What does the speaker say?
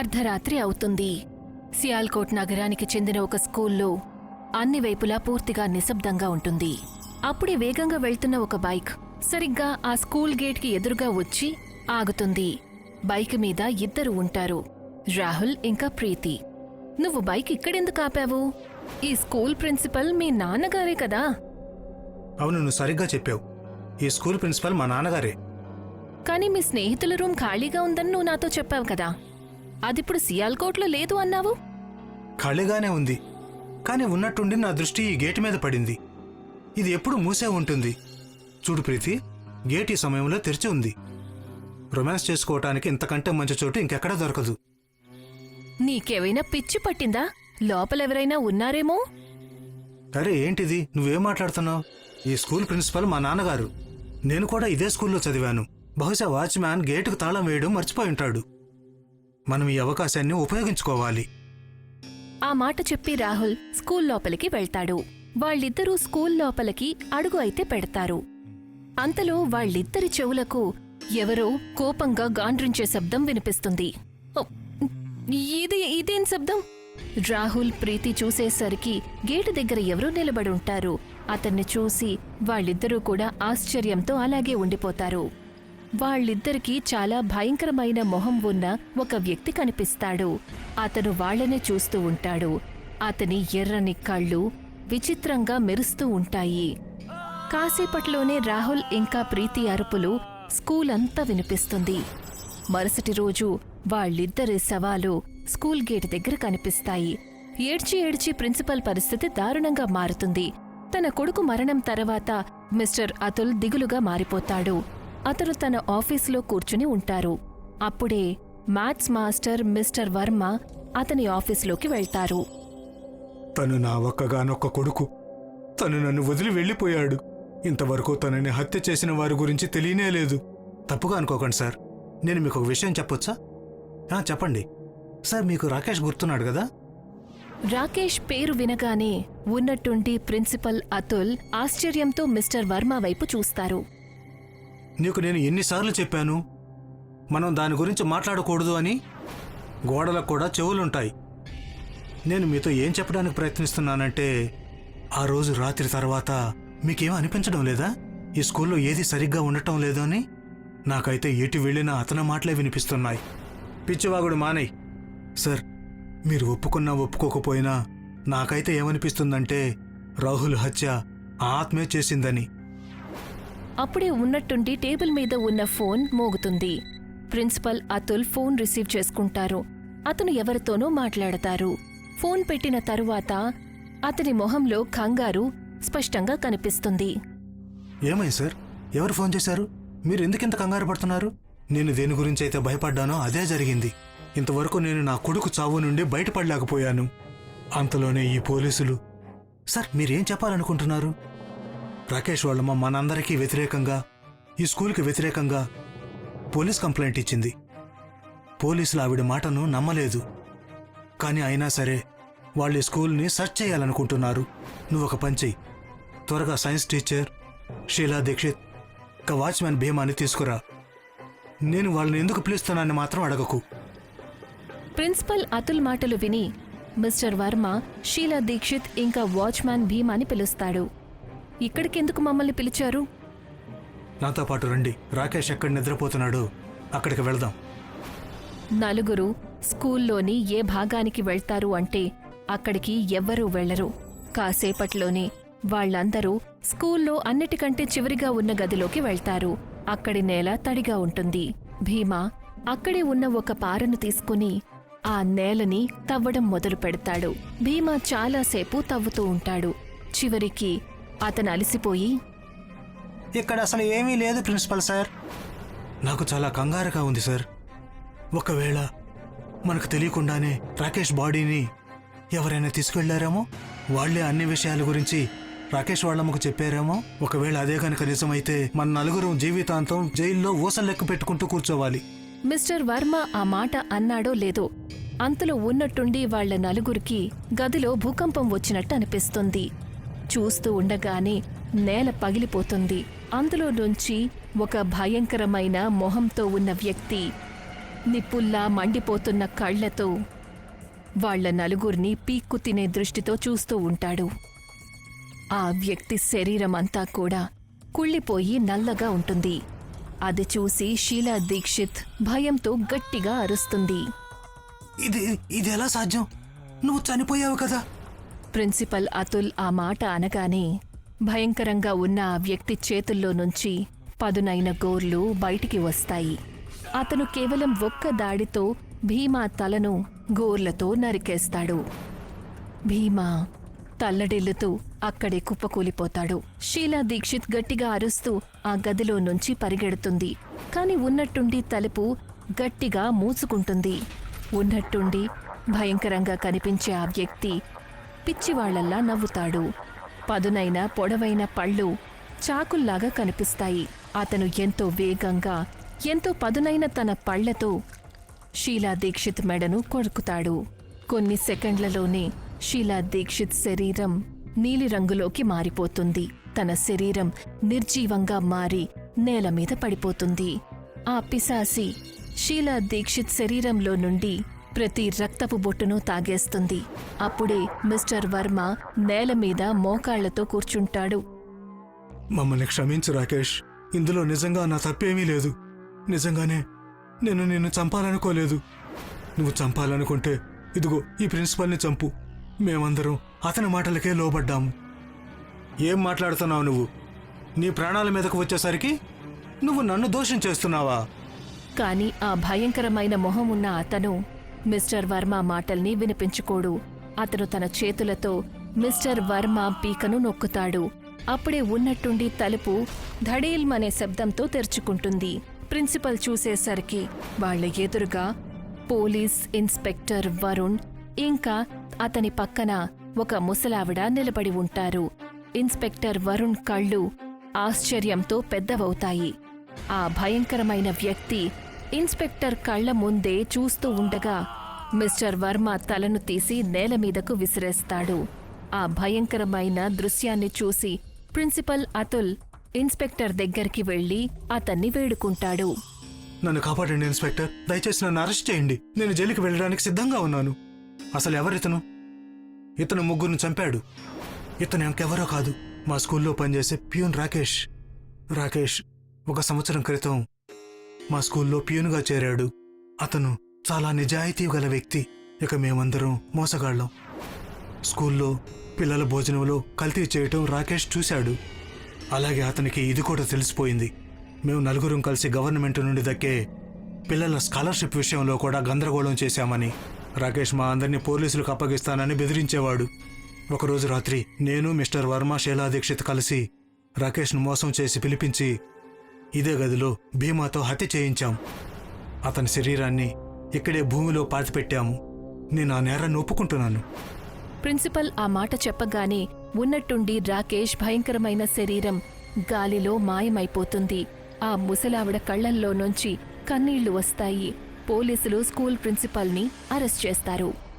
అర్ధరాత్రి అవుతుంది. సియాల్కోట్ నగరానికి చెందిన ఒక స్కూల్లో అన్ని వైపులా పూర్తిగా నిశ్శబ్దంగా ఉంటుంది. అప్పుడే వేగంగా వెళ్తున్న ఒక బైక్ సరిగ్గా ఆ స్కూల్ గేట్కి ఎదురుగా వచ్చి ఆగుతుంది. బైక్ మీద ఇద్దరు ఉంటారు. రాహుల్ ఇంకా ప్రీతి. నువ్వు బైక్ ఇక్కడెందుకు ఆపావు? ఈ స్కూల్ ప్రిన్సిపల్ మీ నాన్నగారే కదా. అవును నువ్వు సరిగ్గా చెప్పావు. ఈ స్కూల్ ప్రిన్సిపల్ మా నాన్నగారే. కానీ మీ స్నేహితుల రూమ్ ఖాళీగా ఉందని నువ్వు నాతో చెప్పావు కదా. అదిప్పుడు సియాల్కోట్లో లేదు అన్నావు? ఖాళీగానే ఉంది. కానీ ఉన్నట్టుండి నా దృష్టి ఈ గేటు మీద పడింది. ఇది ఎప్పుడు మూసే ఉంటుంది. చూడు ప్రీతి గేట్ ఈ సమయంలో తెరిచి ఉంది. రొమాన్స్ చేసుకోవటానికి ఇంతకంటే మంచి చోటు ఇంకెక్కడా దొరకదు. నీకేవైనా పిచ్చి పట్టిందా? లోపలెవరైనా ఉన్నారేమో? అరే ఏంటిది? నువ్వేం మాట్లాడుతున్నావు? ఈ స్కూల్ ప్రిన్సిపల్ మా నాన్నగారు. నేను కూడా ఇదే స్కూల్లో చదివాను. బహుశా వాచ్మ్యాన్ గేటుకు తాళం వేయడం మర్చిపోయి ఉంటాడు. మనం ఈ అవకాశాన్ని ఉపయోగించుకోవాలి. ఆ మాట చెప్పి రాహుల్ స్కూల్ లోపలికి వెళ్తాడు. వాళ్ళిద్దరూ స్కూల్ లోపలికి అడుగు అయితే పెడతారు. అంతలో వాళ్ళిద్దరి చెవులకు ఎవరో కోపంగా గాండ్రించే శబ్దం వినిపిస్తుంది. ఓ, ఇది ఇదేం శబ్దం? రాహుల్ ప్రీతి చూసేసరికి గేటు దగ్గర ఎవరో నిలబడి ఉంటారు. అతన్ని చూసి వాళ్ళిద్దరూ కూడా ఆశ్చర్యంతో అలాగే ఉండిపోతారు. వాళ్ళిద్దరికీ చాలా భయంకరమైన మొహం ఉన్న ఒక వ్యక్తి కనిపిస్తాడు. అతను వాళ్ళనే చూస్తూ ఉంటాడు. అతని ఎర్రని కళ్ళు విచిత్రంగా మెరుస్తూ ఉంటాయి. కాసేపట్లోనే రాహుల్ ఇంకా ప్రీతి అరుపులు స్కూల్ అంతా వినిపిస్తుంది. మరుసటి రోజు వాళ్ళిద్దరి శవాలు స్కూల్ గేట్ దగ్గర కనిపిస్తాయి. ఏడ్చి ఏడ్చి ప్రిన్సిపల్ పరిస్థితి దారుణంగా మారుతుంది. తన కొడుకు మరణం తర్వాత మిస్టర్ అతుల్ దిగులుగా మారిపోతాడు. అతను తన ఆఫీసులో కూర్చుని ఉంటారు. అప్పుడే మ్యాథ్స్ మాస్టర్ మిస్టర్ వర్మ అతని ఆఫీసులోకి వెళ్తారు. తను నా ఒక్కగానొక్క కొడుకు. తను నన్ను వదిలి వెళ్ళిపోయాడు. ఇంతవరకు తనని హత్య చేసిన వారి గురించి తెలియనే లేదు. తప్పుగా అనుకోకండి సార్. నేను మీకు ఒక విషయం చెప్పొచ్చా? ఆ, చెప్పండి. సార్ మీకు రాకేష్ గుర్తున్నాడు కదా? రాకేష్ పేరు వినగానే ఉన్నట్టుండి ప్రిన్సిపల్ అతుల్ ఆశ్చర్యంతో మిస్టర్ వర్మ వైపు చూస్తారు. నీకు నేను ఎన్నిసార్లు చెప్పాను? మనం దాని గురించి మాట్లాడకూడదు అని? గోడలకు కూడా చెవులుంటాయి. నేను మీతో ఏం చెప్పడానికి ప్రయత్నిస్తున్నానంటే ఆ రోజు రాత్రి తర్వాత మీకేం అనిపించడం లేదా? ఈ స్కూల్లో ఏది సరిగ్గా ఉండటం లేదు అని? నాకైతే ఎటు వెళ్ళినా అతని మాటలే వినిపిస్తున్నాయి. పిచ్చివాగుడు మానేయ్. సార్ మీరు ఒప్పుకున్నా ఒప్పుకోకపోయినా నాకైతే ఏమనిపిస్తుందంటే రాహుల్ హత్య ఆత్మే చేసిందని. అప్పుడే ఉన్నట్టుండి టేబుల్ మీద ఉన్న ఫోన్ మోగుతుంది. ప్రిన్సిపల్ అతుల్ ఫోన్ రిసీవ్ చేసుకుంటారు. అతను ఎవరితోనో మాట్లాడతారు. ఫోన్ పెట్టిన తరువాత అతని మొహంలో కంగారు స్పష్టంగా కనిపిస్తుంది. ఏమై సార్? ఎవరు ఫోన్ చేశారు? మీరు ఎందుకింత కంగారు పడుతున్నారు? నేను దేని గురించి అయితే భయపడ్డానో అదే జరిగింది. ఇంతవరకు నేను నా కొడుకు చావు నుండి బయటపడలేకపోయాను. అంతలోనే ఈ పోలీసులు సార్ మీరేం చెప్పాలనుకుంటున్నారు? రాకేష్ వాళ్ళమ్మ మనందరికీ వ్యతిరేకంగా ఈ స్కూల్కి వ్యతిరేకంగా పోలీస్ కంప్లైంట్ ఇచ్చింది. పోలీసులు ఆవిడ మాటను నమ్మలేదు. కానీ అయినా సరే వాళ్ళు ఈ స్కూల్ని సెర్చ్ చేయాలనుకుంటున్నారు. నువ్వు ఒక పని చెయ్యి. త్వరగా సైన్స్ టీచర్ షీలా దీక్షిత్ ఇంకా వాచ్మ్యాన్ భీమాని తీసుకురా. నేను వాళ్ళని ఎందుకు పిలుస్తున్నానని మాత్రం అడగకు. ప్రిన్సిపల్ అతుల్ మాటలు విని మిస్టర్ వర్మ షీలా దీక్షిత్ ఇంకా వాచ్మ్యాన్ భీమాని పిలుస్తాడు. ఇక్కడికెందుకు మమ్మల్ని పిలిచారు? నాతో పాటు రండి. రాకేష్ ఎక్కడ నిద్రపోతున్నాడో? అక్కడికి వెళదాం. నలుగురు స్కూల్లోని ఏ భాగానికి వెళ్తారు అంటే అక్కడికి ఎవ్వరూ వెళ్ళరు కాసేపట్లోనే వాళ్ళందరూ స్కూల్లో అన్నిటికంటే చివరిగా ఉన్న గదిలోకి వెళ్తారు. అక్కడి నేల తడిగా ఉంటుంది. భీమా అక్కడే ఉన్న ఒక పారను తీసుకుని ఆ నేలని తవ్వడం మొదలు పెడతాడు భీమా చాలాసేపు తవ్వుతూ ఉంటాడు. చివరికి అతను అలసిపోయి ఇక్కడ అసలు ఏమీ లేదు ప్రిన్సిపల్ సార్. నాకు చాలా కంగారుగా ఉంది సార్. ఒకవేళ మనకు తెలియకుండానే రాకేష్ బాడీని ఎవరైనా తీసుకెళ్ళారేమో? వాళ్ళే అన్ని విషయాల గురించి రాకేష్ వాళ్ళమ్మకు చెప్పారేమో? ఒకవేళ అదే కనుక నిజమైతే మన నలుగురు జీవితాంతం జైల్లో ఊసలు లెక్క పెట్టుకుంటూ కూర్చోవాలి. మిస్టర్ వర్మ ఆ మాట అన్నాడో లేదో అంతలో ఉన్నట్టుండి వాళ్ళ నలుగురికి గదిలో భూకంపం వచ్చినట్టు అనిపిస్తుంది. చూస్తూ ఉండగానే నేల పగిలిపోతుంది. అందులో నుంచి ఒక భయంకరమైన మొహంతో ఉన్న వ్యక్తి నిప్పుల్లా మండిపోతున్న కళ్ళతో వాళ్ళ నలుగురిని పీక్కు తినే దృష్టితో చూస్తూ ఉంటాడు. ఆ వ్యక్తి శరీరం అంతా కూడా కుళ్ళిపోయి నల్లగా ఉంటుంది. అది చూసి షీలా దీక్షిత్ భయంతో గట్టిగా అరుస్తుంది. ఇది ఇది ఎలా సాధ్యం? నువ్వు చనిపోయావు కదా. ప్రిన్సిపల్ అతుల్ ఆ మాట అనగానే భయంకరంగా ఉన్న ఆ వ్యక్తి చేతుల్లో నుంచి పదునైన గోర్లు బయటికి వస్తాయి. అతను కేవలం ఒక్క దాడితో భీమా తలను గోర్లతో నరికేస్తాడు. భీమా తల్లడిల్లుతూ అక్కడే కుప్పకూలిపోతాడు. షీలా దీక్షిత్ గట్టిగా అరుస్తూ ఆ గదిలో నుంచి పరిగెడుతుంది. కాని ఉన్నట్టుండి తలుపు గట్టిగా మూసుకుంటుంది. ఉన్నట్టుండి భయంకరంగా కనిపించే ఆ వ్యక్తి పిచ్చివాళ్ళల్లా నవ్వుతాడు. పదునైన పొడవైన పళ్ళు చాకుల్లాగా కనిపిస్తాయి. అతను ఎంతో వేగంగా ఎంతో పదునైన తన పళ్ళతో షీలా దీక్షిత్ మెడను కొరుకుతాడు. కొన్ని సెకండ్లలోనే షీలా దీక్షిత్ శరీరం నీలిరంగులోకి మారిపోతుంది. తన శరీరం నిర్జీవంగా మారి నేల మీద పడిపోతుంది. ఆ పిశాసి షీలా దీక్షిత్ శరీరంలో నుండి ప్రతి రక్తపు బొట్టును తాగేస్తుంది. అప్పుడే మిస్టర్ వర్మ నేల మీద మోకాళ్ళతో కూర్చుంటాడు. మమ్మల్ని క్షమించు రాకేష్. ఇందులో నిజంగా నా తప్పేమీ లేదు. నిజంగానే నేను నిన్ను చంపాలనుకోలేదు. నువ్వు చంపాలనుకుంటే ఇదిగో ఈ ప్రిన్సిపల్ని చంపు. మేమందరం అతని మాటలకే లోబడ్డాము. ఏం మాట్లాడుతున్నావు నువ్వు? నీ ప్రాణాల మీదకు వచ్చేసరికి నువ్వు నన్ను దోషం చేస్తున్నావా? కాని ఆ భయంకరమైన మొహం ఉన్న అతను మిస్టర్ వర్మ మాటల్ని వినిపించుకోడు. అతను తన చేతులతో మిస్టర్ వర్మ పీకను నొక్కుతాడు. అప్పుడే ఉన్నట్టుండి తలుపు ధడేల్మనే శబ్దంతో తెరుచుకుంటుంది. ప్రిన్సిపల్ చూసేసరికి వాళ్ళ ఎదురుగా పోలీస్ ఇన్స్పెక్టర్ వరుణ్ ఇంకా అతని పక్కన ఒక ముసలావిడ నిలబడి ఉంటారు. ఇన్స్పెక్టర్ వరుణ్ కళ్ళు ఆశ్చర్యంతో పెద్దవవుతాయి. ఆ భయంకరమైన వ్యక్తి ఇన్స్పెక్టర్ కళ్ళ ముందే చూస్తూ ఉండగా మిస్టర్ వర్మ తలను తీసి నేల మీదకు విసిరేస్తాడు. ఆ భయంకరమైన దృశ్యాన్ని చూసి ప్రిన్సిపల్ అతుల్ ఇన్స్పెక్టర్ దగ్గరికి వెళ్ళి అతన్ని వేడుకుంటాడు. నన్ను కాపాడండి ఇన్స్పెక్టర్. దయచేసి నన్ను అరెస్ట్ చేయండి. నేను జైలుకి వెళ్ళడానికి సిద్ధంగా ఉన్నాను. అసలు ఎవరితను ఇతను ముగ్గురిని చంపాడు. ఇతను ఇంకెవరో కాదు. మా స్కూల్లో పనిచేసే ప్యూన్ రాకేష్. రాకేష్ ఒక సంవత్సరం క్రితం మా స్కూల్లో ప్యూన్గా చేరాడు. అతను చాలా నిజాయితీ గల వ్యక్తి. ఇక మేమందరం మోసగాళ్ళం. స్కూల్లో పిల్లల భోజనంలో కల్తీ చేయటం రాకేష్ చూశాడు. అలాగే అతనికి ఇది కూడా తెలిసిపోయింది. మేము నలుగురం కలిసి గవర్నమెంట్ నుండి దక్కే పిల్లల స్కాలర్షిప్ విషయంలో కూడా గందరగోళం చేశామని రాకేష్ మా అందరినీ పోలీసులకు అప్పగిస్తానని బెదిరించేవాడు. ఒకరోజు రాత్రి నేను మిస్టర్ వర్మ శైలా దీక్షిత్ కలిసి రాకేష్ను మోసం చేసి పిలిపించి ఇదే గదిలో భీమాతో హత్య చేయించాం. అతని శరీరాన్ని ఇక్కడే భూమిలో పాతిపెట్టాము. నేను ఆ నేరాన్ని ఒప్పుకుంటున్నాను. ప్రిన్సిపల్ ఆ మాట చెప్పగానే ఉన్నట్టుండి రాకేష్ భయంకరమైన శరీరం గాలిలో మాయమైపోతుంది. ఆ ముసలావిడ కళ్ళల్లో నుంచి కన్నీళ్ళు వస్తాయి. పోలీసులు స్కూల్ ప్రిన్సిపల్ని అరెస్ట్ చేస్తారు.